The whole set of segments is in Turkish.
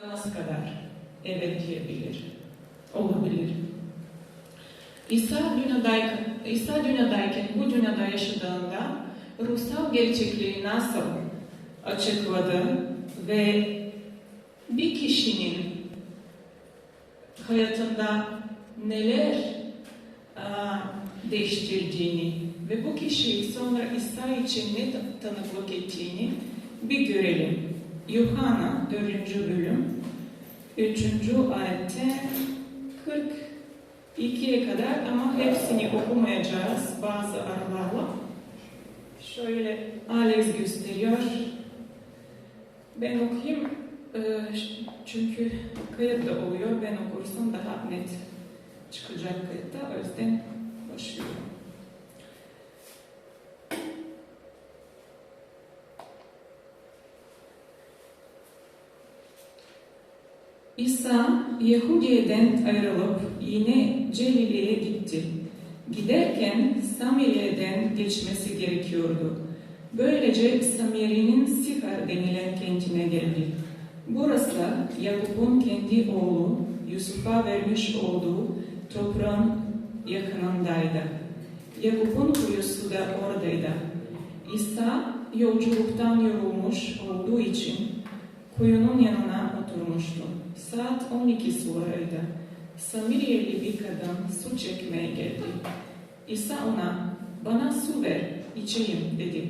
Nasıl kadar evet diyebilir, olabilir. İsa dünyadayken, İsa dünyadayken bu dünyada yaşadığında ruhsal gerçekliği nasıl açıkladı ve bir kişinin hayatında neler aa, değiştirdiğini ve bu kişi sonra İsa için ne tanıklık ettiğini bir görelim. Yuhanna 4. bölüm 3. ayette 42'ye kadar ama hepsini okumayacağız bazı aralarla. Şöyle Alex gösteriyor. Ben okuyayım Ee, çünkü kayıt da oluyor. Ben okursam daha net çıkacak kayıtta. O yüzden başlıyorum. İsa Yahudiye'den ayrılıp yine Celile'ye gitti. Giderken Samiriye'den geçmesi gerekiyordu. Böylece Samiri'nin Sihar denilen kentine geldi. Burası Yakup'un kendi oğlu Yusuf'a vermiş olduğu toprağın yakınındaydı. Yakup'un kuyusu da oradaydı. İsa yolculuktan yorulmuş olduğu için kuyunun yanına oturmuştu. Saat 12 sularıydı. Samiriyeli bir kadın su çekmeye geldi. İsa ona, bana su ver, içeyim dedi.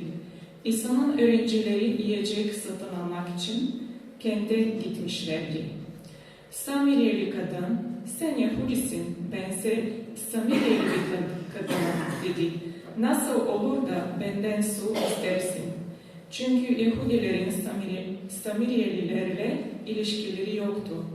İsa'nın öğrencileri yiyecek satın almak için kente gitmişlerdi. Samiriyeli kadın, sen Yahudisin, bense Samiriyeli bir kadınım dedi. Nasıl olur da benden su istersin? Çünkü Yahudilerin Samiri, Samiriyelilerle ilişkileri yoktu.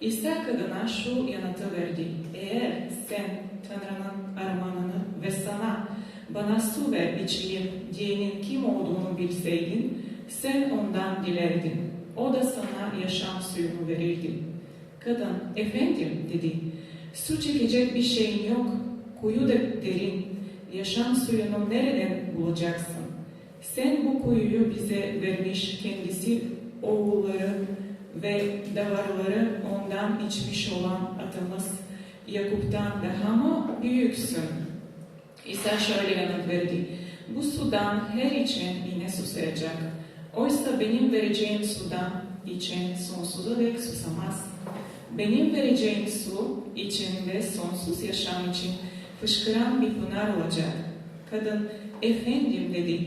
İsa kadına şu yanıtı verdi. Eğer sen Tanrı'nın armağanını ve sana bana su ver içeyim diyenin kim olduğunu bilseydin, sen ondan dilerdin. O da sana yaşam suyunu verirdi. Kadın, efendim dedi, su çekecek bir şeyin yok, kuyu da derin, yaşam suyunu nereden bulacaksın? Sen bu kuyuyu bize vermiş kendisi oğulları ve davarları ondan içmiş olan atamız Yakup'tan daha mı büyüksün? İsa şöyle yanıt verdi. Bu sudan her içen yine susayacak. Oysa benim vereceğim sudan içen sonsuza dek susamaz. Benim vereceğim su içinde sonsuz yaşam için fışkıran bir pınar olacak. Kadın, efendim dedi,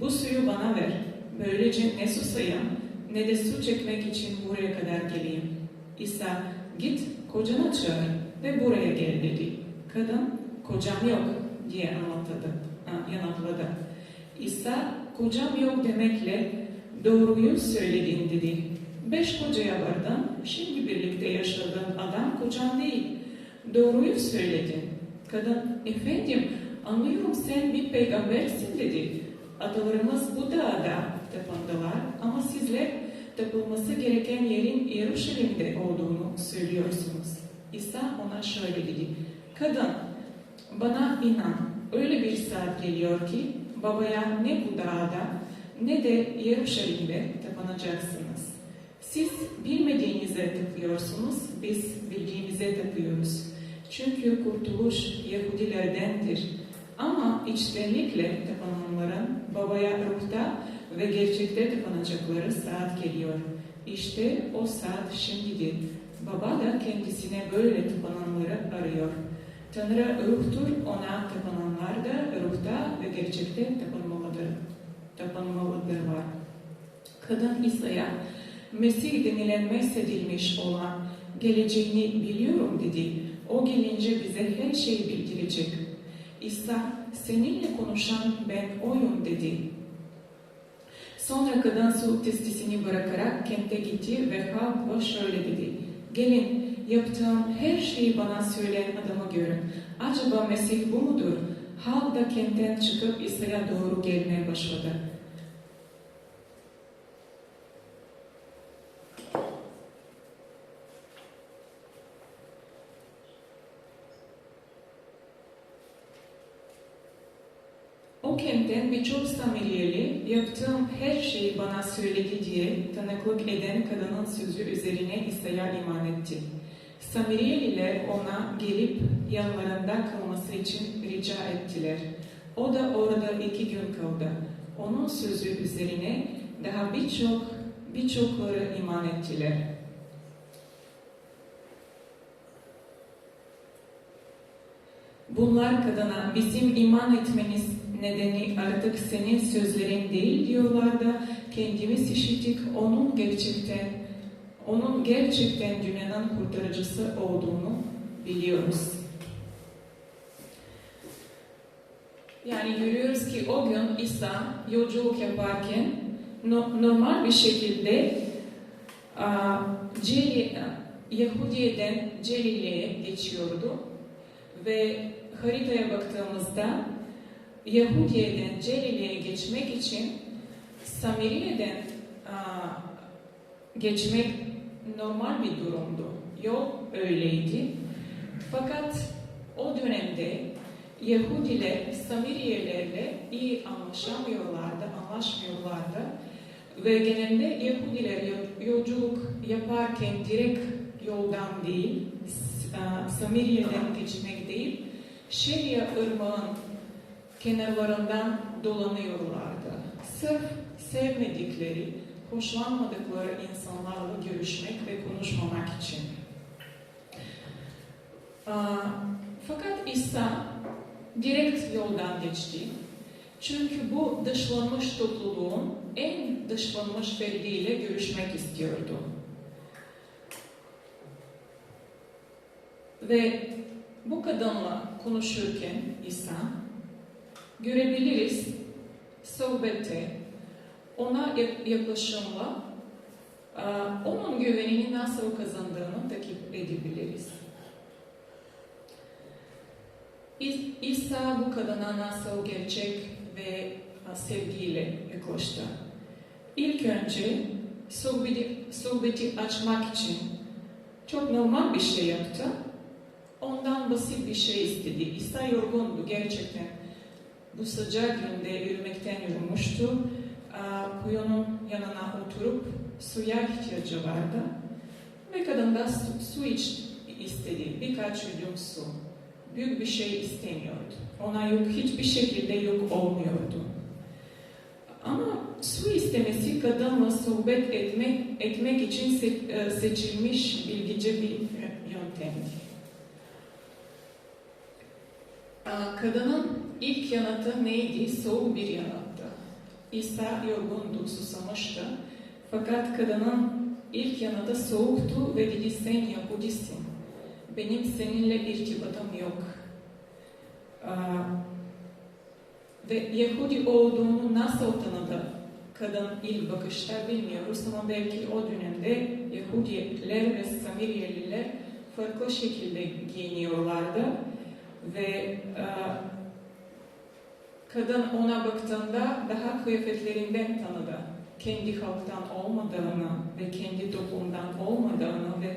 bu suyu bana ver. Böylece ne susayım ne de su çekmek için buraya kadar geleyim. İsa, git kocana çağır ve buraya gel dedi. Kadın, kocam yok diye anlatladı, yanıtladı. İsa, kocam yok demekle doğruyu söyledin dedi. Beş kocaya vardın, şimdi birlikte yaşadığın adam kocan değil. Doğruyu söyledin. Kadın, efendim anlıyorum sen bir peygambersin dedi. Atalarımız bu dağda tapındılar ama sizler tapılması gereken yerin Yeruşalim'de olduğunu söylüyorsunuz. İsa ona şöyle dedi. Kadın, bana inan, öyle bir saat geliyor ki babaya ne bu dağda ne de Yeruşalim'de tapınacaksınız. Siz bilmediğinize tapıyorsunuz, biz bildiğimize tapıyoruz. Çünkü kurtuluş Yahudilerdendir. Ama içtenlikle tapınanların babaya ruhta ve gerçekte tapınacakları saat geliyor. İşte o saat şimdidir. Baba da kendisine böyle tapınanları arıyor. Tanrı ruhtur, ona tapınanlar da ruhta ve gerçekte tapınmalıdır. Tapınmalıdır var. Kadın İsa'ya Mesih denilen mesedilmiş olan geleceğini biliyorum dedi. O gelince bize her şeyi bildirecek. İsa seninle konuşan ben oyum dedi. Sonra kadın su testisini bırakarak kente gitti ve halkla şöyle dedi. Gelin yaptığım her şeyi bana söyleyen adamı görün. Acaba Mesih bu mudur? Halk da kentten çıkıp İsa'ya doğru gelmeye başladı. O kentten birçok Samiriyeli yaptığım her şeyi bana söyledi diye tanıklık eden kadının sözü üzerine İsa'ya iman etti. Samiriyeliler ona gelip yanlarında kalması için rica ettiler. O da orada iki gün kaldı. Onun sözü üzerine daha birçok birçokları iman ettiler. Bunlar kadına bizim iman etmeniz nedeni artık senin sözlerin değil diyorlar da kendimiz işittik onun gerçekten onun gerçekten dünyanın kurtarıcısı olduğunu biliyoruz. Yani görüyoruz ki o gün İsa yolculuk yaparken no- normal bir şekilde a, Celi, Yahudiye'den Celile'ye geçiyordu ve haritaya baktığımızda Yahudiye'den Celile'ye geçmek için Samiriye'den geçmek normal bir durumdu. Yol öyleydi. Fakat o dönemde Yahudiler Samiriyelerle iyi anlaşamıyorlardı, anlaşmıyorlardı. Ve genelde Yahudiler yol- yolculuk yaparken direkt yoldan değil, Samiriye'den geçmek değil, Şeria ırmağın kenarlarından dolanıyorlardı. Sırf sevmedikleri, hoşlanmadıkları insanlarla görüşmek ve konuşmamak için. Fakat İsa direkt yoldan geçti. Çünkü bu dışlanmış topluluğun en dışlanmış ferdiyle görüşmek istiyordu. Ve bu kadınla konuşurken İsa görebiliriz sohbette ona yak- yaklaşımla e, onun güvenini nasıl kazandığını takip edebiliriz. İsa bu kadına nasıl gerçek ve e, sevgiyle yaklaştı. İlk önce sohbeti, sohbeti açmak için çok normal bir şey yaptı. Ondan basit bir şey istedi. İsa yorgundu gerçekten. Bu sıcak günde yürümekten yorulmuştu. Kuyunun yanına oturup suya ihtiyacı vardı. Ve kadın da su, su iç istedi. Birkaç yudum su. Büyük bir şey istemiyordu. Ona yok hiçbir şekilde yok olmuyordu. Ama su istemesi kadınla sohbet etmek, etmek için se- e, seçilmiş bilgice bir yöntemdi. Aa, Kadının ilk yanıtı neydi? Soğuk bir yanıttı. İsa yorgundu, susamıştı. Fakat kadının ilk yanıtı soğuktu ve dedi sen Yahudisin. Benim seninle irtibatım yok. Aa, ve Yahudi olduğunu nasıl tanıdı? Kadın ilk bakışta bilmiyoruz ama belki o dönemde Yahudiler ve Samiriyeliler farklı şekilde giyiniyorlardı ve e, kadın ona baktığında daha kıyafetlerinden tanıdı. Kendi halktan olmadığını ve kendi toplumdan olmadığını ve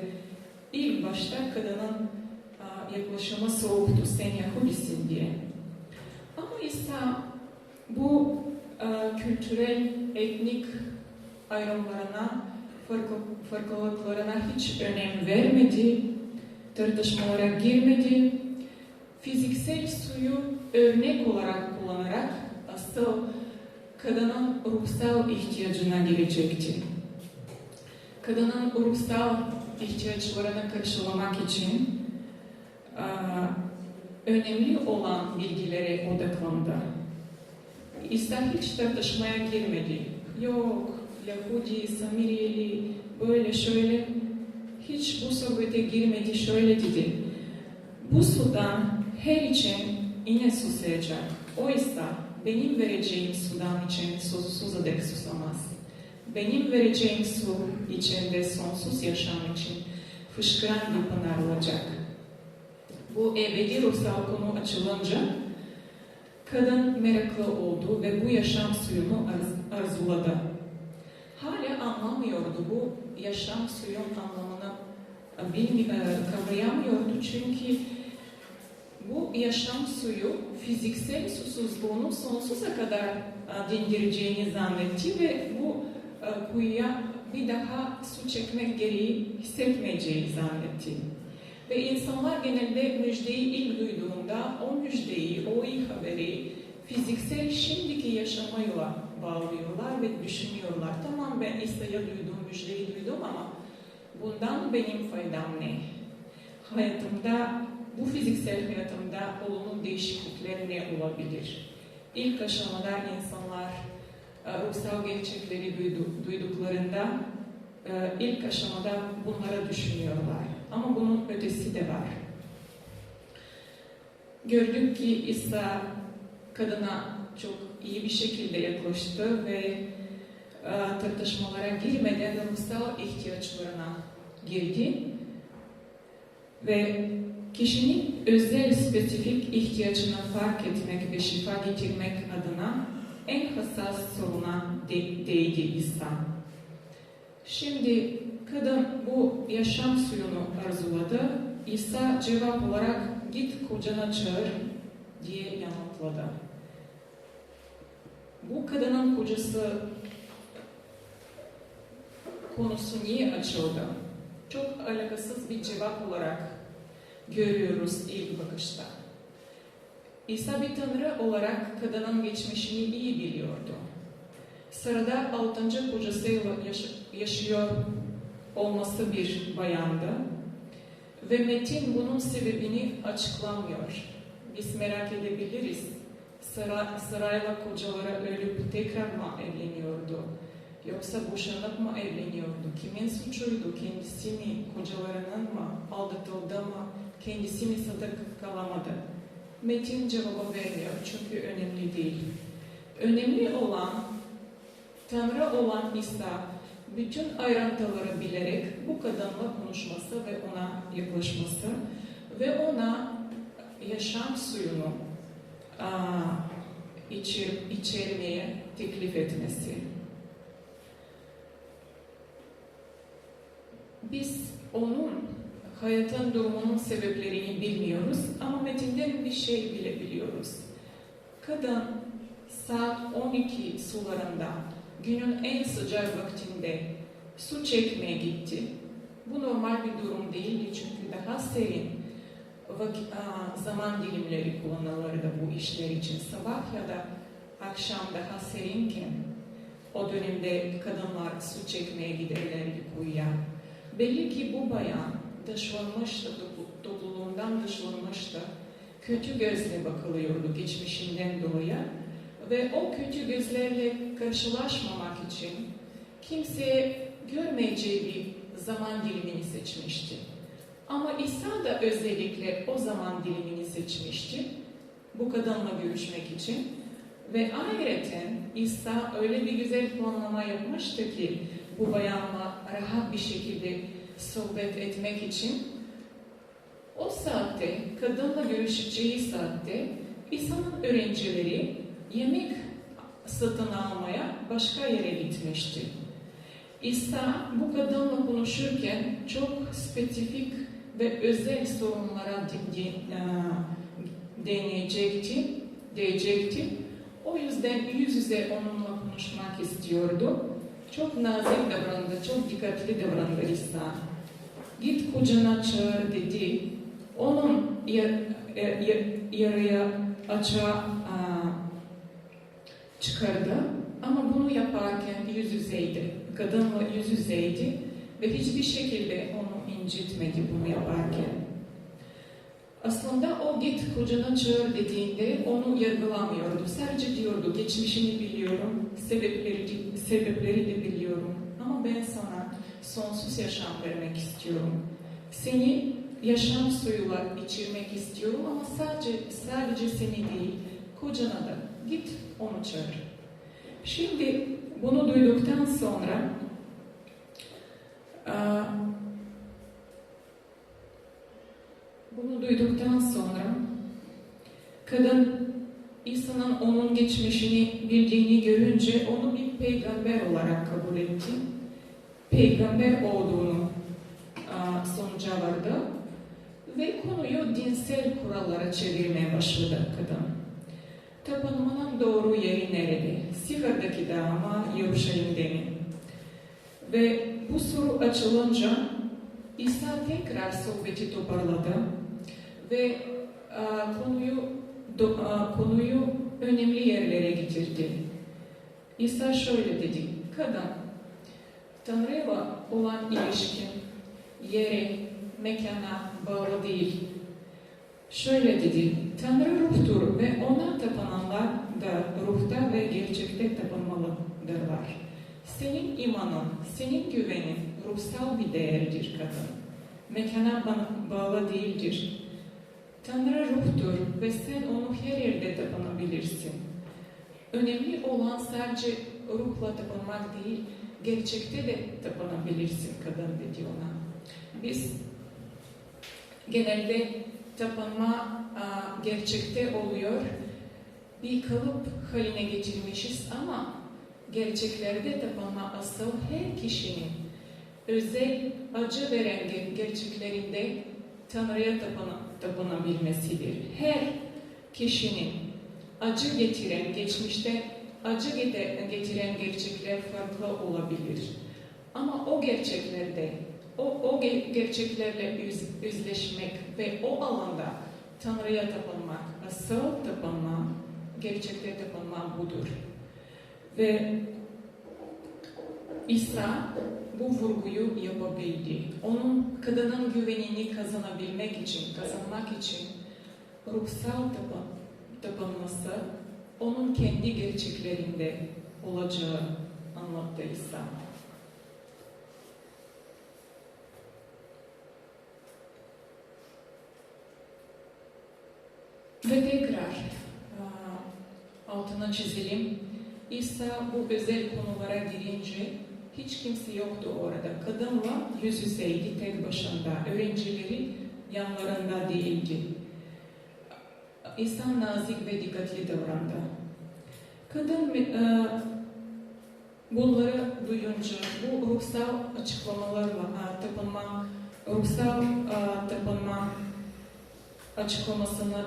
ilk başta kadının yaklaşımı soğuktu, sen Yahudisin diye. Ama İsa bu kültürel, etnik ayrımlarına, farklı, farklılıklarına hiç önem vermedi, tartışmalara girmedi, fiziksel suyu örnek olarak kullanarak asıl kadının ruhsal ihtiyacına gelecekti. Kadının ruhsal ihtiyaçlarını karşılamak için önemli olan bilgilere odaklandı. İsa hiç tartışmaya girmedi. Yok, Yahudi, Samiriyeli, böyle şöyle hiç bu sohbete girmedi, şöyle dedi. Bu sudan her için yine susayacak. Oysa benim vereceğim sudan için sonsuz dek susamaz. Benim vereceğim su içinde sonsuz yaşam için fışkıran bir pınar olacak. Bu ebedi ruhsal konu açılınca kadın meraklı oldu ve bu yaşam suyunu arz- arzuladı. Hala anlamıyordu bu yaşam suyun anlamını bilmi- e, kavrayamıyordu çünkü bu yaşam suyu fiziksel susuzluğunu sonsuza kadar e, dindireceğini zannetti ve bu e, kuyuya bir daha su çekmek gereği hissetmeyeceği zannetti. Ve insanlar genelde müjdeyi ilk duyduğunda o müjdeyi, o iyi haberi fiziksel şimdiki yaşamayla bağlıyorlar ve düşünüyorlar. Tamam ben İsa'ya duydum, müjdeyi duydum ama bundan benim faydam ne? Hayatımda, bu fiziksel hayatımda olumlu değişiklikler ne olabilir? İlk aşamada insanlar e, ruhsal gerçekleri duydu, duyduklarında e, ilk aşamada bunlara düşünüyorlar. Ama bunun ötesi de var. Gördük ki İsa kadına çok iyi bir şekilde yaklaştı ve e, tartışmalara girmeden ruhsal ihtiyaçlarına girdi ve kişinin özel spesifik ihtiyacını fark etmek ve şifa getirmek adına en hassas soruna de, değdi İsa. Şimdi kadın bu yaşam suyunu arzuladı. İsa cevap olarak git kocana çağır diye yanıtladı. Bu kadının kocası konusu niye açıldı? Çok alakasız bir cevap olarak görüyoruz ilk bakışta. İsa bir tanrı olarak kadının geçmişini iyi biliyordu. Sırada altıncı kocasıyla yaş- yaşıyor olması bir bayandı. Ve Metin bunun sebebini açıklamıyor. Biz merak edebiliriz. Sıra, sırayla kocalara ölüp tekrar mı evleniyordu? Yoksa boşanıp mı evleniyordu? Kimin suçuydu? Kendisi mi? Kocalarının mı? Aldatıldı mı? Kendisi mi sadık kalamadı? Metin cevabı vermiyor çünkü önemli değil. Önemli olan Tanrı olan İsa bütün ayrıntıları bilerek bu kadınla konuşması ve ona yaklaşması ve ona yaşam suyunu aa, içir, içermeye teklif etmesi. Biz onun hayatın durumunun sebeplerini bilmiyoruz ama metinden bir şey bile biliyoruz. Kadın saat 12 sularında günün en sıcak vaktinde su çekmeye gitti. Bu normal bir durum değildi çünkü daha serin zaman dilimleri kullanılırdı bu işler için. Sabah ya da akşam daha serinken o dönemde kadınlar su çekmeye giderlerdi kuyuya. Belli ki bu bayan dışlanmıştı, toplu- topluluğundan dışlanmıştı. Kötü gözle bakılıyordu geçmişinden dolayı. Ve o kötü gözlerle karşılaşmamak için kimseye görmeyeceği bir zaman dilimini seçmişti. Ama İsa da özellikle o zaman dilimini seçmişti. Bu kadınla görüşmek için. Ve ayrıca İsa öyle bir güzel planlama yapmıştı ki bu bayanla rahat bir şekilde sohbet etmek için o saatte, kadınla görüşeceği saatte İsa'nın öğrencileri yemek satın almaya başka yere gitmişti. İsa bu kadınla konuşurken çok spesifik ve özel sorunlara e, deneyecekti, diyecekti. O yüzden yüz yüze onunla konuşmak istiyordu. Çok nazik davrandı, çok dikkatli davrandı İsa. Git kocana çağır dedi. Onun yar, yar, yarıya açığa çıkardı. Ama bunu yaparken yüz yüzeydi. Kadınla yüz yüzeydi. Ve hiçbir şekilde onu incitmedi bunu yaparken. Aslında o git kocana çağır dediğinde onu yargılamıyordu. Sadece diyordu geçmişini biliyorum, sebepleri, sebepleri de biliyorum. Ama ben sana sonsuz yaşam vermek istiyorum. Seni yaşam suyuyla içirmek istiyorum ama sadece sadece seni değil, kocana da git onu çağır. Şimdi bunu duyduktan sonra bunu duyduktan sonra kadın İsa'nın onun geçmişini bildiğini görünce onu bir peygamber olarak kabul etti. Peygamber olduğunu sonuca vardı Ve konuyu dinsel kurallara çevirmeye başladı kadın. Tapınmanın doğru yeri nerede? Sihar'daki dağ mı, Yeruşalim'de? Ve bu soru açılınca İsa tekrar sohbeti toparladı ve konuyu konuyu önemli yerlere getirdi. İsa şöyle dedi, kadın, Tanrı'yla olan ilişkin yere, mekana bağlı değil. Şöyle dedi, Tanrı ruhtur ve ona tapınanlar da ruhta ve gerçekte tapınmalıdırlar. Senin imanın, senin güvenin ruhsal bir değerdir kadın. Mekana ba- bağlı değildir. Tanrı ruhtur ve sen onu her yerde tapınabilirsin. Önemli olan sadece ruhla tapınmak değil, gerçekte de tapınabilirsin kadın dedi ona. Biz genelde tapınma gerçekte oluyor. Bir kalıp haline getirmişiz ama gerçeklerde tapınma asıl her kişinin özel acı veren ger- gerçeklerinde Tanrı'ya tapına, tapınabilmesidir. Her kişinin acı getiren, geçmişte acı getiren gerçekler farklı olabilir. Ama o gerçeklerde, o, o ge- gerçeklerle yüz, yüzleşmek ve o alanda Tanrı'ya tapınmak, asıl tapınma, gerçekte tapınma budur. Ve İsa bu vurguyu yapabildi. Onun kadının güvenini kazanabilmek için, kazanmak için ruhsal tapın, tapınması onun kendi gerçeklerinde olacağı anlattı İsa. Ve tekrar altına çizelim. İsa bu özel konulara girince hiç kimse yoktu orada. Kadınla yüz yüzeydi tek başında. Öğrencileri yanlarında değildi. İsa nazik ve dikkatli davrandı. Kadın e, bunları duyunca bu ruhsal açıklamalarla e, tapınma, ruhsal e, tapınma açıklamasını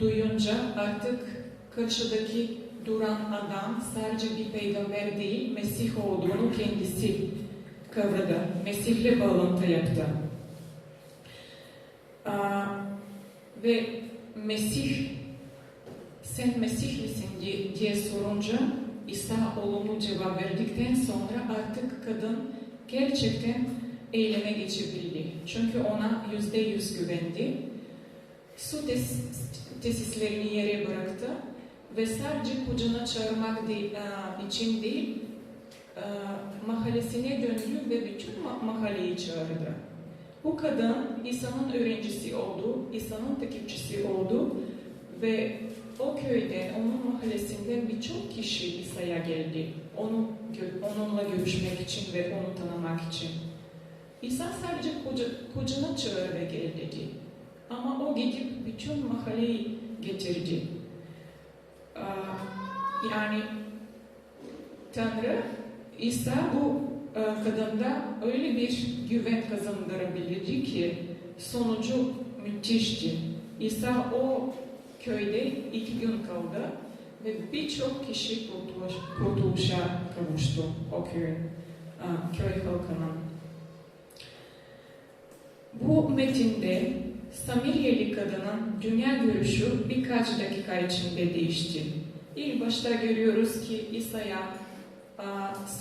duyunca artık karşıdaki duran adam sadece bir peygamber değil, Mesih olduğunu kendisi kavradı. Mesih'le bağlantı yaptı. Aa, ve Mesih, sen Mesih misin diye, sorunca İsa olumlu cevap verdikten sonra artık kadın gerçekten eyleme geçebildi. Çünkü ona yüzde yüz güvendi. Su tes tesislerini yere bıraktı ve sadece kucağına çağırmak de, e, için değil, e, mahallesine döndü ve bütün ma mahalleyi çağırdı. Bu kadın İsa'nın öğrencisi oldu, İsa'nın takipçisi oldu ve o köyde, onun mahallesinden birçok kişi İsa'ya geldi. Onu, onunla görüşmek için ve onu tanımak için. İsa sadece koca, kocana çağır ve gel dedi. Ama o gidip bütün mahalleyi getirdi. Yani Tanrı İsa bu kadında öyle bir güven kazandırabilirdi ki sonucu müthişti. İsa o köyde iki gün kaldı ve birçok kişi kurtuluş, kurtuluşa kavuştu o köyün, köy halkının. Bu metinde Samiriyeli kadının dünya görüşü birkaç dakika içinde değişti. İlk başta görüyoruz ki İsa'ya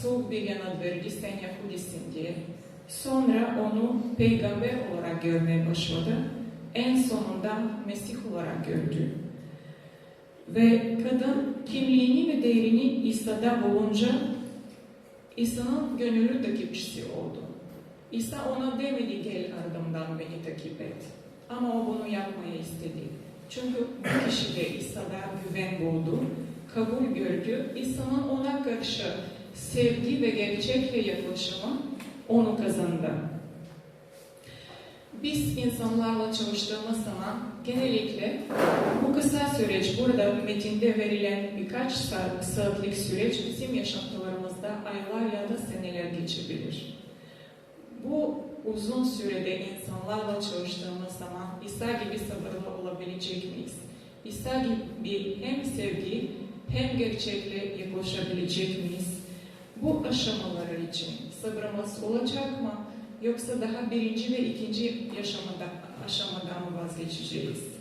soğuk bir yanıt verdi, sen Yahudisin diye. Sonra onu peygamber olarak görmeye başladı. En sonunda Mesih olarak gördü. Ve kadın kimliğini ve değerini İsa'da bulunca İsa'nın gönüllü takipçisi oldu. İsa ona demedi gel ardımdan beni takip et. Ama o bunu yapmaya istedi. Çünkü bu kişi de İsa'da güven buldu, kabul gördü. İsa'nın ona karşı sevgi ve gerçekle yaklaşımı onu kazandı. Biz insanlarla çalıştığımız zaman genellikle bu kısa süreç, burada metinde verilen birkaç saatlik süreç bizim yaşantılarımızda aylar ya da seneler geçebilir. Bu uzun sürede insanlarla çalıştığımız zaman İsa gibi sabırlı olabilecek miyiz? İsa gibi hem sevgi hem gerçekle yaklaşabilecek miyiz? Bu aşamaları için sabrımız olacak mı? Yoksa daha birinci ve ikinci yaşamada, aşamadan mı vazgeçeceğiz?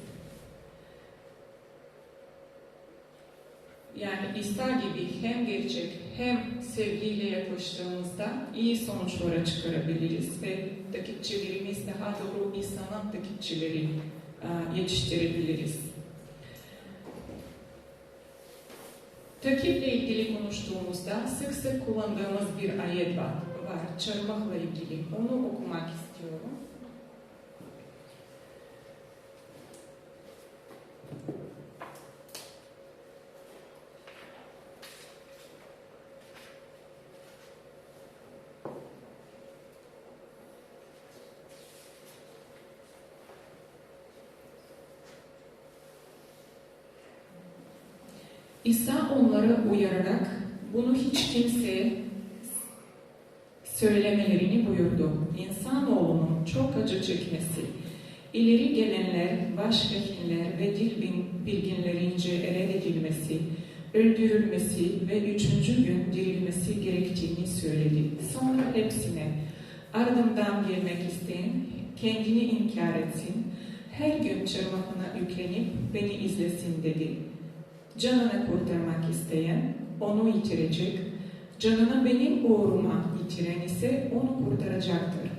Yani İsa gibi hem gerçek hem sevgiyle yaklaştığımızda iyi sonuçlara çıkarabiliriz ve takipçilerimiz daha doğru İsa'nın takipçileri e, yetiştirebiliriz. Takiple ilgili konuştuğumuzda sık sık kullandığımız bir ayet var. var çarmıhla ilgili. Onu okumak istiyorum. İsa onları uyararak bunu hiç kimseye söylemelerini buyurdu. İnsanoğlunun çok acı çekmesi, ileri gelenler, başkakinler ve dil bilginlerince ele edilmesi, öldürülmesi ve üçüncü gün dirilmesi gerektiğini söyledi. Sonra hepsine ardımdan gelmek isteyen kendini inkar etsin, her gün çırmıhına yüklenip beni izlesin dedi. Canını kurtarmak isteyen onu yitirecek, canını benim uğruma yitiren ise onu kurtaracaktır.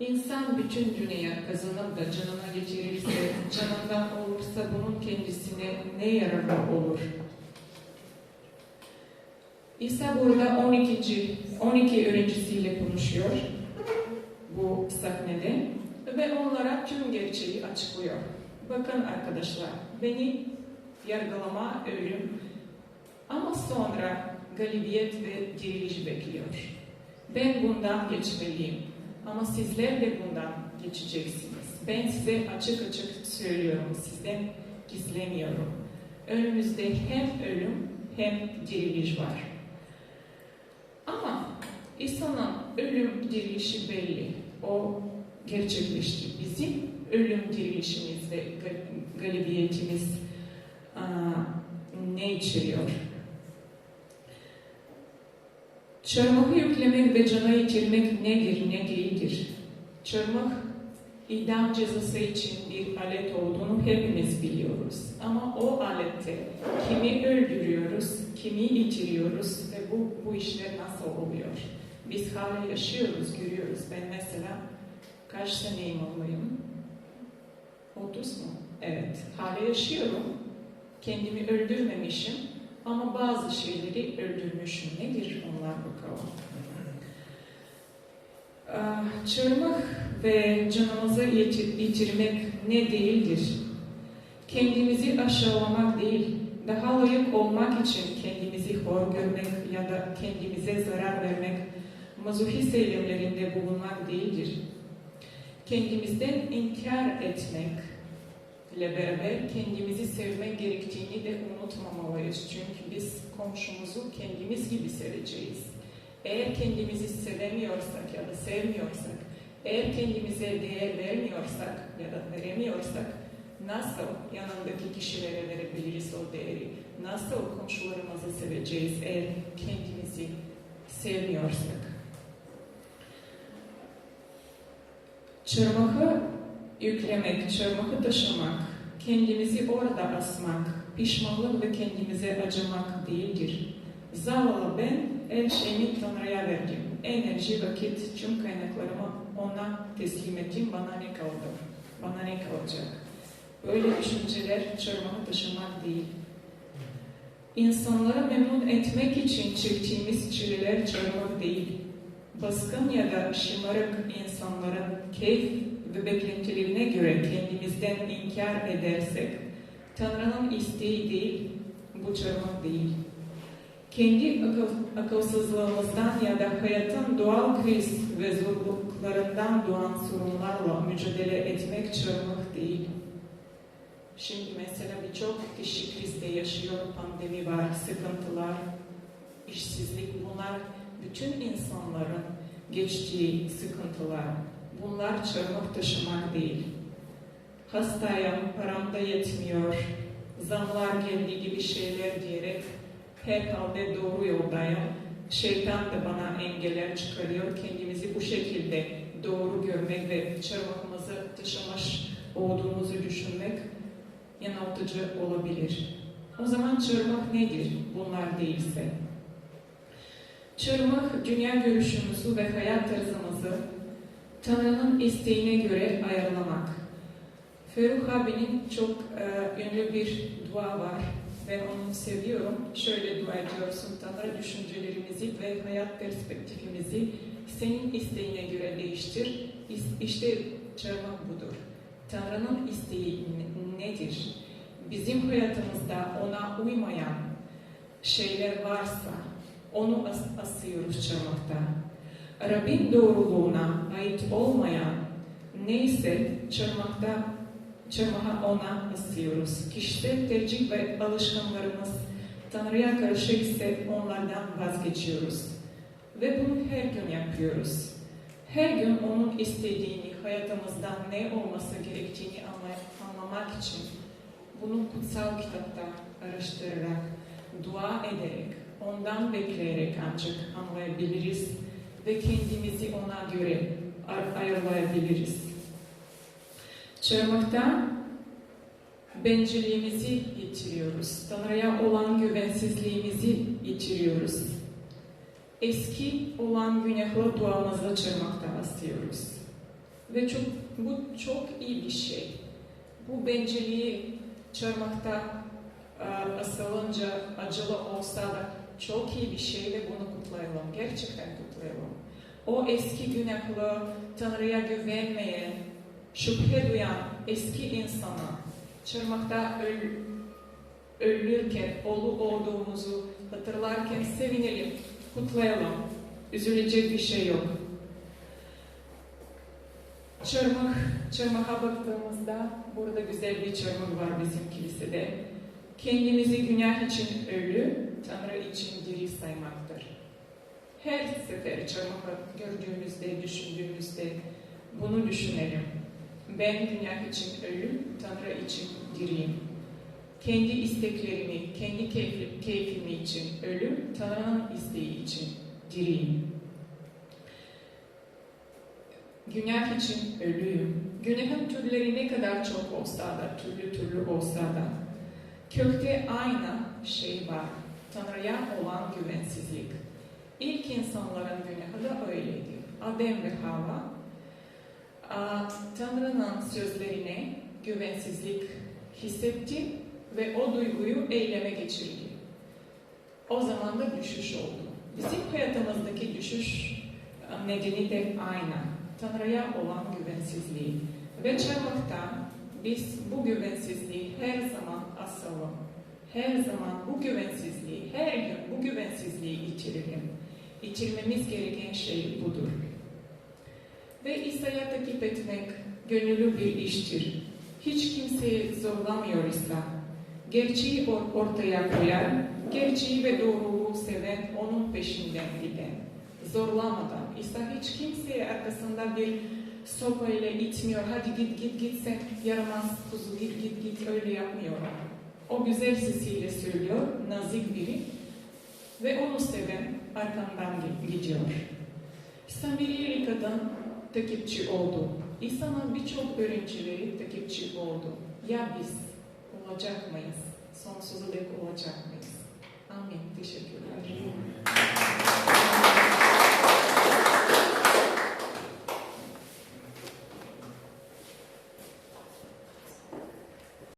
İnsan bütün dünya kazanıp da canına getirirse, canından olursa bunun kendisine ne yararı olur? İsa burada 12. 12 öğrencisiyle konuşuyor bu sahnede ve onlara tüm gerçeği açıklıyor. Bakın arkadaşlar, beni yargılama, ölüm ama sonra galibiyet ve diriliş bekliyor. Ben bundan geçmeliyim ama sizler de bundan geçeceksiniz. Ben size açık açık söylüyorum, sizden gizlemiyorum. Önümüzde hem ölüm hem diriliş var. Ama İsa'nın ölüm dirilişi belli. O gerçekleşti. Bizim ölüm dirilişimiz ve galibiyetimiz ne içeriyor? Çarmıhı yüklemek ve cana yitirmek nedir, ne değildir? Çarmıh, idam cezası için bir alet olduğunu hepimiz biliyoruz. Ama o alette kimi öldürüyoruz, kimi yitiriyoruz ve bu, bu işler nasıl oluyor? Biz hala yaşıyoruz, görüyoruz. Ben mesela Kaç seneyim olayım? 30 mu? Evet. Hala yaşıyorum. Kendimi öldürmemişim. Ama bazı şeyleri öldürmüşüm. Nedir onlar bakalım? Ah, çırmak ve canımızı yitirmek ne değildir? Kendimizi aşağılamak değil, daha layık olmak için kendimizi hor görmek ya da kendimize zarar vermek, mazuhist eylemlerinde bulunmak değildir kendimizden inkar etmek ile beraber kendimizi sevmek gerektiğini de unutmamalıyız. Çünkü biz komşumuzu kendimiz gibi seveceğiz. Eğer kendimizi sevemiyorsak ya da sevmiyorsak, eğer kendimize değer vermiyorsak ya da veremiyorsak nasıl yanındaki kişilere verebiliriz o değeri? Nasıl komşularımızı seveceğiz eğer kendimizi sevmiyorsak? Çırmıhı yüklemek, çırmıhı taşımak, kendimizi orada asmak, pişmanlık ve kendimize acımak değildir. Zavallı ben her şeyimi Tanrı'ya verdim. Enerji, vakit, tüm kaynaklarımı ona teslim ettim. Bana ne kaldı? Bana ne kalacak? Böyle düşünceler çırmıhı taşımak değil. İnsanları memnun etmek için çektiğimiz çileler çırmıh değil baskın ya da şımarık insanların keyif ve beklentilerine göre kendimizden inkar edersek, Tanrı'nın isteği değil, bu çarmıh değil. Kendi akıl, akılsızlığımızdan ya da hayatın doğal kriz ve zorluklarından doğan sorunlarla mücadele etmek çarmıh değil. Şimdi mesela birçok kişi krizde yaşıyor, pandemi var, sıkıntılar, işsizlik bunlar bütün insanların geçtiği sıkıntılar. Bunlar çarmıh taşımak değil. Hastayım, param da yetmiyor, zamlar geldi gibi şeyler diyerek herhalde doğru yoldayım. Şeytan da bana engeller çıkarıyor. Kendimizi bu şekilde doğru görmek ve çarmıhımızı taşımış olduğumuzu düşünmek yanıltıcı olabilir. O zaman çırmak nedir bunlar değilse? Çırmak dünya görüşümüzü ve hayat tarzımızı Tanrı'nın isteğine göre ayarlamak. Ferruh abinin çok e, ünlü bir dua var. Ben onu seviyorum. Şöyle dua ediyorsun. Tanrı düşüncelerimizi ve hayat perspektifimizi senin isteğine göre değiştir. İşte çarmıh budur. Tanrı'nın isteği ne- nedir? Bizim hayatımızda ona uymayan şeyler varsa onu as- asıyoruz çarmıhta. Rabbin doğruluğuna ait olmayan neyse çarmıhta çarmıha ona asıyoruz. Kişisel tercih ve alışkanlarımız Tanrı'ya karşı ise onlardan vazgeçiyoruz. Ve bunu her gün yapıyoruz. Her gün onun istediğini, hayatımızdan ne olması gerektiğini anlamak için bunu kutsal kitapta araştırarak, dua ederek, ondan bekleyerek ancak anlayabiliriz ve kendimizi ona göre ay- ayarlayabiliriz. Çarmıhta bencilliğimizi yitiriyoruz. Tanrı'ya olan güvensizliğimizi yitiriyoruz. Eski olan günahlı duamızı çarmıhta asıyoruz. Ve çok, bu çok iyi bir şey. Bu bencilliği çarmıhta e, asılınca acılı olsa da çok iyi bir şey ve bunu kutlayalım. Gerçekten kutlayalım. O eski günahlı, Tanrı'ya güvenmeyen, şüphe duyan eski insana çırmakta öl, ölürken olu olduğumuzu hatırlarken sevinelim, kutlayalım. Üzülecek bir şey yok. Çırmak, çırmağa baktığımızda burada güzel bir çırmak var bizim kilisede. Kendimizi günah için ölü, Tanrı için diri saymaktır. Her sefer çırmağı gördüğümüzde, düşündüğümüzde bunu düşünelim. Ben günah için ölü, Tanrı için diriyim. Kendi isteklerimi, kendi keyfi, keyfimi için ölü, Tanrı'nın isteği için diriyim. Günah için ölüyüm. Günahın türleri ne kadar çok olsa da, türlü türlü olsa da, kökte aynı şey var. Tanrı'ya olan güvensizlik. İlk insanların günahı da öyleydi. Adem ve Havva Tanrı'nın sözlerine güvensizlik hissetti ve o duyguyu eyleme geçirdi. O zaman da düşüş oldu. Bizim hayatımızdaki düşüş nedeni de aynı. Tanrı'ya olan güvensizliği. Ve çarmıhta biz bu güvensizliği her zaman asalım. Her zaman bu güvensizliği, her gün bu güvensizliği içirelim. İçirmemiz gereken şey budur. Ve İsa'ya takip etmek gönüllü bir iştir. Hiç kimseyi zorlamıyor İsa. Gerçeği or- ortaya koyar, gerçeği ve doğruluğu seven onun peşinden giden. Zorlamadan. İsa hiç kimseye arkasında bir sopayla itmiyor. Hadi git git git sen yaramaz kuzu git git git öyle yapmıyor. O güzel sesiyle söylüyor, nazik biri. Ve onu seven arkandan gidiyor. Samiriyeli kadın takipçi oldu. İsa'nın birçok öğrencileri takipçi oldu. Ya biz olacak mıyız? Sonsuza dek olacak mıyız? Amin. Teşekkürler.